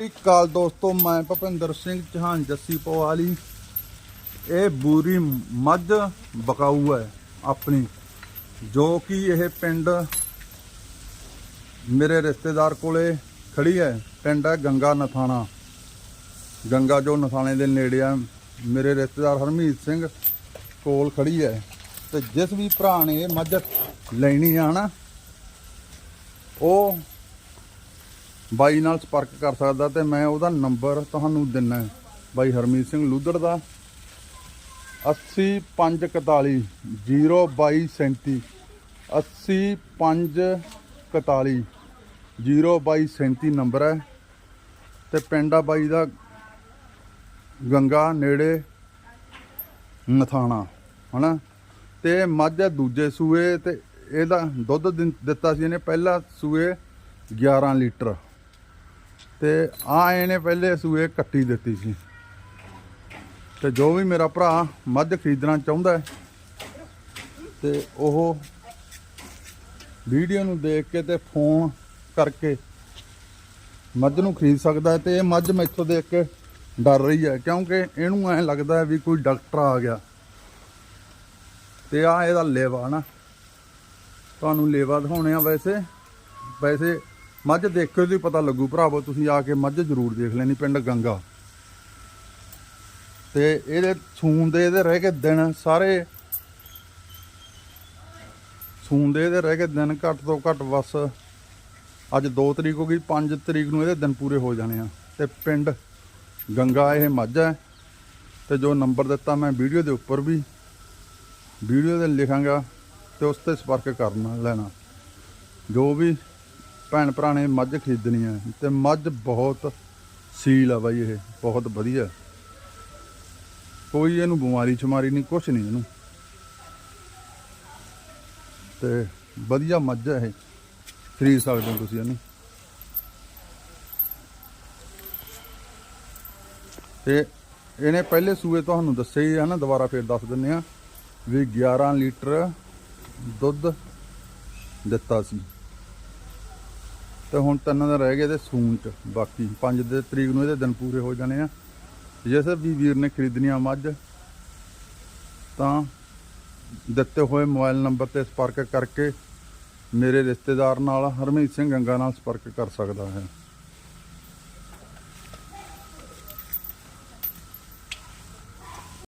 ਸਤਿ ਸ਼੍ਰੀ ਅਕਾਲ ਦੋਸਤੋ, ਮੈਂ ਭਪਿੰਦਰ ਸਿੰਘ ਚਹਾਨ, ਜੱਸੀ ਪਵਾਲੀ। ਇਹ ਬੂਰੀ ਮੱਝ ਬਕਾਊ ਹੈ ਆਪਣੀ, ਜੋ ਕਿ ਇਹ ਪਿੰਡ ਮੇਰੇ ਰਿਸ਼ਤੇਦਾਰ ਕੋਲੇ ਖੜੀ ਹੈ। ਪਿੰਡ ਹੈ ਗੰਗਾ ਨਥਾਣਾ। ਗੰਗਾ ਜੋ ਨਥਾਣੇ ਦੇ ਨੇੜੇ ਆ ਮੇਰੇ ਰਿਸ਼ਤੇਦਾਰ ਹਰਮੀਤ ਸਿੰਘ ਕੋਲ ਖੜੀ ਹੈ। ਤੇ ਜਿਸ ਵੀ ਭਰਾ ਨੇ ਇਹ ਮੱਝ ਲੈਣੀ ਆ ਨਾ, ਉਹ ਬਾਈ ਨਾਲ ਸੰਪਰਕ ਕਰ ਸਕਦਾ ਤੇ ਮੈਂ ਉਹਦਾ ਨੰਬਰ ਤੁਹਾਨੂੰ ਦਿੰਨਾ ਬਾਈ ਹਰਮੀਤ ਸਿੰਘ ਲੂਦੜ ਦਾ। 8541 02237 8541 02237 ਨੰਬਰ ਹੈ। ਤੇ ਪਿੰਡ ਆ ਬਾਈ ਦਾ ਗੰਗਾ ਨੇੜੇ ਨਥਾਣਾ, ਹਨਾ? ਤੇ ਮੱਝ ਹੈ ਦੂਜੇ ਸੂਏ ਤੇ ਇਹਦਾ ਦੁੱਧ ਦਿੰ- ਦਿੱਤਾ ਸੀ ਇਹਨੇ ਪਹਿਲਾ ਸੂਏ 11 ਲੀਟਰ। ਤੇ ਆ ਇਹਨੇ ਪਹਿਲੇ ਸੂਏ ਕੱਟੀ ਦਿੱਤੀ ਸੀ। ਤੇ ਜੋ ਵੀ ਮੇਰਾ ਭਰਾ ਮੱਝ ਖਰੀਦਣਾ ਚਾਹੁੰਦਾ ਹੈ, ਤੇ ਉਹ ਵੀਡੀਓ ਨੂੰ ਦੇਖ ਕੇ ਤੇ ਫੋਨ ਕਰਕੇ ਮੱਝ ਨੂੰ ਖਰੀਦ ਸਕਦਾ ਹੈ ਤੇ ਇਹ ਮੱਝ ਮੈਥੋਂ ਦੇਖ ਕੇ ਡਰ ਰਹੀ ਹੈ, ਕਿਉਂਕਿ ਇਹਨੂੰ ਐ ਲੱਗਦਾ ਵੀ ਕੋਈ ਡਾਕਟਰ ਆ ਗਿਆ। ਤੇ ਆ ਇਹਦਾ ਲੇਵਾ ਨਾ। ਤੁਹਾਨੂੰ ਲੇਵਾ ਦਿਖਾਉਣੇ ਆ ਵੈਸੇ। ਵੈਸੇ ਮੱਝ ਦੇਖੋ ਤੇ ਪਤਾ ਲੱਗੂ ਭਰਾਵੋ, ਤੁਸੀਂ ਆ ਕੇ ਮੱਝ ਜ਼ਰੂਰ ਦੇਖ ਲੈਣੀ ਪਿੰਡ ਗੰਗਾ। ਤੇ ਇਹਦੇ ਸੂਣ ਦੇ ਇਹਦੇ ਰਹਿ ਕੇ ਦਿਨ ਸਾਰੇ। ਸੂਣ ਦੇ ਇਹਦੇ ਰਹਿ ਗਏ ਦਿਨ ਘੱਟ ਤੋਂ ਘੱਟ ਬਸ। ਅੱਜ 2 ਤਰੀਕ ਹੋ ਗਈ 5 ਤਰੀਕ ਨੂੰ ਇਹਦੇ ਦਿਨ ਪੂਰੇ ਹੋ ਜਾਣੇ ਆ। ਤੇ ਪਿੰਡ ਗੰਗਾ ਇਹ ਮੱਝ ਹੈ। ਤੇ ਜੋ ਨੰਬਰ ਦਿੱਤਾ ਮੈਂ ਵੀਡੀਓ ਦੇ ਉੱਪਰ ਵੀ, ਵੀਡੀਓ ਦੇ ਲਿਖਾਂਗਾ ਤੇ ਉਸ ਤੇ ਸੰਪਰਕ ਕਰਨਾ ਲੈਣਾ। ਜੋ ਵੀ ਭੈਣ ਭਰਾ ਨੇ ਮੱਝ ਖਰੀਦਣੀ ਹੈ ਤੇ ਮੱਝ ਬਹੁਤ ਸੀਲ ਆ ਬਾਈ ਇਹ, ਬਹੁਤ ਵਧੀਆ। ਕੋਈ ਇਹਨੂੰ ਬਿਮਾਰੀ ਛਮਾਰੀ ਨਹੀਂ, ਕੁਛ ਨਹੀਂ ਇਹਨੂੰ। ਤੇ ਵਧੀਆ ਮੱਝ ਹੈ ਇਹ। ਖਰੀਦ ਸਕਦੇ ਹੋ ਤੁਸੀਂ ਇਹਨੂੰ। ਤੇ ਇਹਨੇ ਪਹਿਲੇ ਸੂਏ ਤੁਹਾਨੂੰ ਦੱਸਿਆ ਹੀ ਹੈ ਨਾ, ਦੁਬਾਰਾ ਫੇਰ ਦੱਸ ਦਿੰਨੇ ਆ ਵੀ 11 ਲੀਟਰ ਦੁੱਧ ਦਿੱਤਾ ਸੀ। ਤੇ ਹੁਣ ਤਿੰਨ ਦਿਨ ਰਹਿ ਗਏ ਤੇ ਸੂਨ ਚ ਬਾਕੀ 5 ਦੇ ਤਰੀਕ ਨੂੰ ਇਹਦੇ ਦਿਨ ਪੂਰੇ ਹੋ ਜਾਣੇ ਆ। ਜਿਸ ਵੀ ਵੀਰ ਨੇ ਖਰੀਦਣੀ ਆ ਮੱਝ ਤਾਂ ਦਿੱਤੇ ਹੋਏ ਮੋਬਾਈਲ ਨੰਬਰ ਤੇ ਸੰਪਰਕ ਕਰਕੇ ਮੇਰੇ ਰਿਸ਼ਤੇਦਾਰ ਨਾਲ ਹਰਮੀਤ ਸਿੰਘ ਗੰਗਾ ਨਾਲ ਸੰਪਰਕ ਕਰ ਸਕਦਾ ਹੈ।